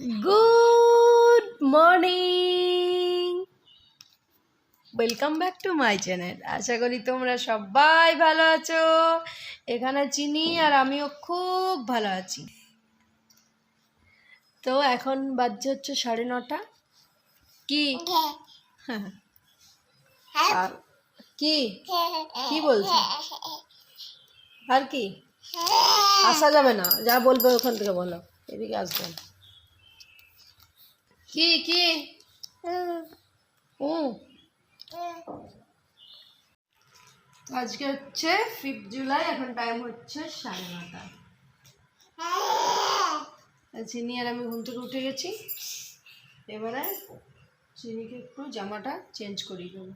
Good morning welcome back to my channel আশা করি তোমরা সবাই ভালো আছো। এখানে চিনি আর আমিও খুব ভালো আছি। তো এখন বাজছে হচ্ছে সাড়ে নটা। কি? আর কি? কি বলছো? আর কি? আসা যাবে না। যা বলবে ওখান থেকে বলো। এদিকে আসবে না। কি কি? ও। আজকে হচ্ছে ফিফথ জুলাই এখন টাইম হচ্ছে সাড়ে নটা। চিনি আর আমি ঘুম থেকে উঠে গেছি। এবারে চিনিকে একটু জামাটা চেঞ্জ করিয়ে দেবো।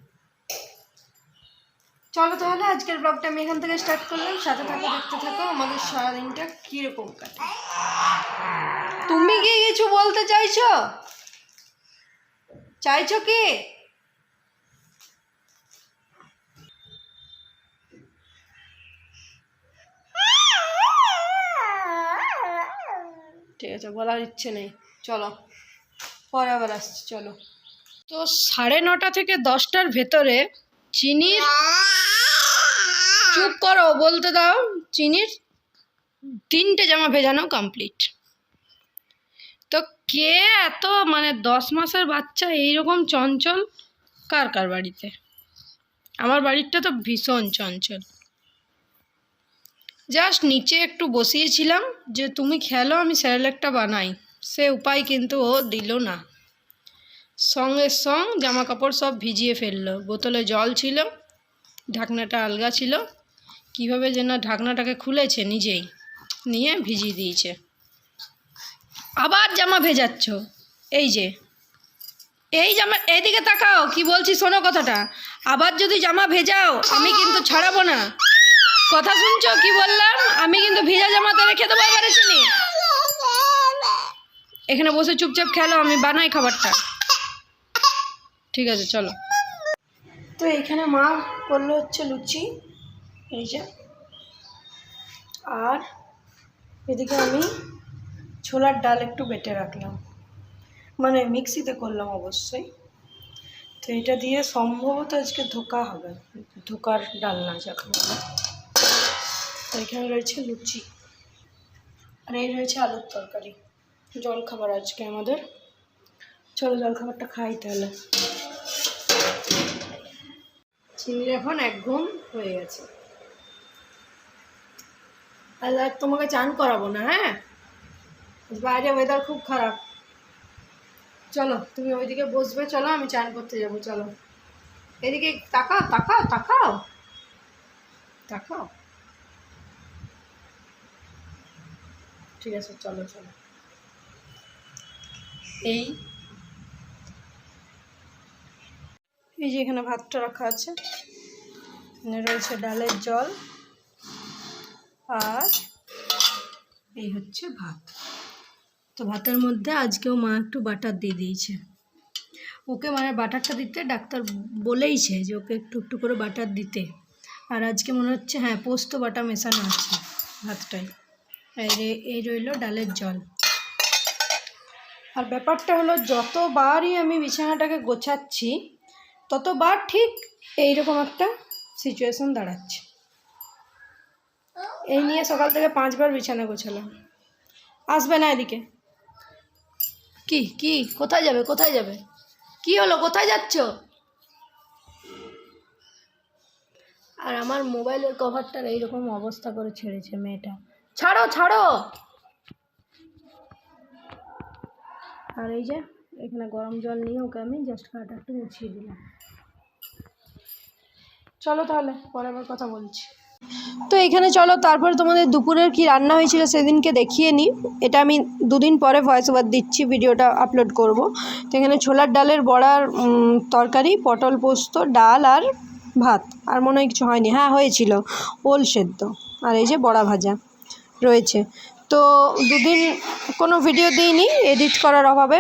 চলো তাহলে আজকের ব্লগটা আমি এখান থেকে স্টার্ট করলাম। সাথে থাকো, দেখতে থাকো, আমাদের সারাদিনটা কীরকম কাটে। তুমি কি কিছু বলতে চাইছো? চাইছো কি ঠিক আছে, বলার ইচ্ছে নেই। চলো, পরে আবার আসছি, চলো। তো সাড়ে নটা থেকে দশটার ভেতরে চিনির চুপ করো, বলতে দাও, চিনির তিনটে জামা ভেজানো কমপ্লিট কে এত মানে দশ মাসের বাচ্চা এইরকম চঞ্চল? কার কার বাড়িতে? আমার বাড়িরটা তো ভীষণ চঞ্চল। জাস্ট নিচে একটু বসিয়েছিলাম যে তুমি খেলো, আমি স্যারেলেকটা বানাই। সে উপায় কিন্তু ও দিল না। সঙ্গে সঙ্গ জামা কাপড় সব ভিজিয়ে ফেলল। বোতলে জল ছিল, ঢাকনাটা আলগা ছিল। কীভাবে যেন ঢাকনাটাকে খুলেছে নিজেই। নিয়ে ভিজিয়ে দিয়েছে। আবার জামা ভেজাচ্ছ। এই যে। এই জামা, এইদিকে তাকাও, কি বলছি শোনো কথাটা। আবার যদি জামা ভেজাও, আমি কিন্তু ছাড়াবো না। কথা শুনছো? কি বললাম? আমি কিন্তু ভেজা জামাতে রেখে দেবো এবারে চিনি। এখানে বসে চুপচাপ খেলো, আমি বানাই খাবারটা। ঠিক আছে, চলো। তো এখানে মা করল হচ্ছে লুচি। এই যে। আর এদিকে আমি ছোলার ডাল একটু বেটে রাখলাম। মানে মিক্সিতে করলাম অবশ্যই। তো এটা দিয়ে সম্ভবত আজকে ধোকা হবে। ধোকার ডালনা যাকে তো এখানে রয়েছে লুচি। আর এই রয়েছে আলুর তরকারি। জল খাবার আজকে আমাদের। চলো জল খাবারটা খাই তাহলে। চিনির এখন এক ঘুম হয়ে গেছে। আর তোমাকে চান করাবো না হ্যাঁ? বাইরে ওয়েদার খুব খারাপ। চলো, তুমি ওইদিকে বসবে, চলো, আমি চান করতে যাব, চলো। এদিকে তাকাও তাকাও তাকাও। তাকাও। ঠিক আছে, চলো চলো। এই। এই যে এখানে ভাতটা রাখা আছে। এখানে রয়েছে ডালের জল। আর এই হচ্ছে ভাত। তো ভাতের মধ্যে আজকেও মা একটু বাটার দিয়ে দিয়েছে। ওকে মানে বাটারটা দিতে ডাক্তার বলেইছে যে ওকে একটু একটু করে বাটার দিতে। আর আজকে মনে হচ্ছে হ্যাঁ পোস্ত বাটা মেশানো আছে ভাতটায় এই এই রইল ডালের জল। আর ব্যাপারটা হলো, যতবারই আমি বিছানাটাকে গোছাচ্ছি, ততবার ঠিক এইরকম একটা সিচুয়েশন দাঁড়াচ্ছে। এই নিয়ে সকাল থেকে পাঁচবার বিছানা গোছালাম। আসবে না এদিকে। কি কি, কোথায় যাবে কোথায় যাবে? কি হলো, কোথায় যাচ্ছ? আর আমার মোবাইলের কভারটার এইরকম অবস্থা করে ছেড়েছে মেয়েটা। ছাড়ো ছাড়ো! আর এই যে, এখানে গরম জল নিয়ে ওকে আমি জাস্ট কাটা একটু মুছিয়ে দিলাম। চলো তাহলে, পরে আবার কথা বলছি। তো এখানে চলো, তারপরে তোমাদের দুপুরের কি রান্না হয়েছিল সেদিনকে দেখিয়ে নিই। এটা আমি দুদিন পরে ভয়েস ওভার দিচ্ছি, ভিডিওটা আপলোড করব। তো এখানে ছোলার ডালের বড়ার তরকারি, পটল পোস্ত, ডাল আর ভাত। আর মনে হয় কিছু হয়নি। হ্যাঁ হয়েছিল। ওল সেদ্ধ আর এই যে বড়া ভাজা রয়েছে। তো দুদিন কোনো ভিডিও দিইনি এডিট করার অভাবে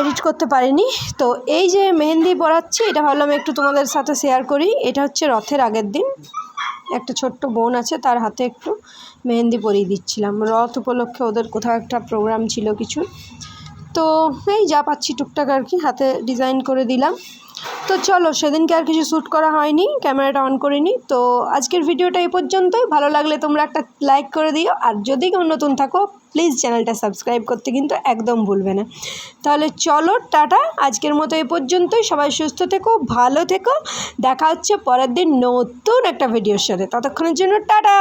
এডিট করতে পারিনি। তো এই যে মেহেন্দি পড়াচ্ছি এটা ভাবলাম একটু তোমাদের সাথে শেয়ার করি। এটা হচ্ছে রথের আগের দিন। একটা ছোট্ট বোন আছে, তার হাতে একটু মেহেন্দি পরিয়ে দিচ্ছিলাম। রথ উপলক্ষে ওদের কোথাও একটা প্রোগ্রাম ছিল কিছু। তো এই যা পাচ্ছি টুকটাক আর কি, হাতে ডিজাইন করে দিলাম। তো চলো, সেদিনকে আর কিছু শ্যুট করা হয়নি ক্যামেরাটা অন করিনি তো আজকের ভিডিওটা এই পর্যন্তই। ভালো লাগলে তোমরা একটা লাইক করে দিও। আর যদি কেউ নতুন থাকো প্লিজ চ্যানেলটা সাবস্ক্রাইব করতে কিন্তু একদম ভুলবে না। তাহলে চলো, টাটা। আজকের মতো এ পর্যন্তই। সবাই সুস্থ থেকো, ভালো থেকো। দেখা হচ্ছে পরের দিন নতুন একটা ভিডিওর সাথে। ততক্ষণের জন্য টাটা!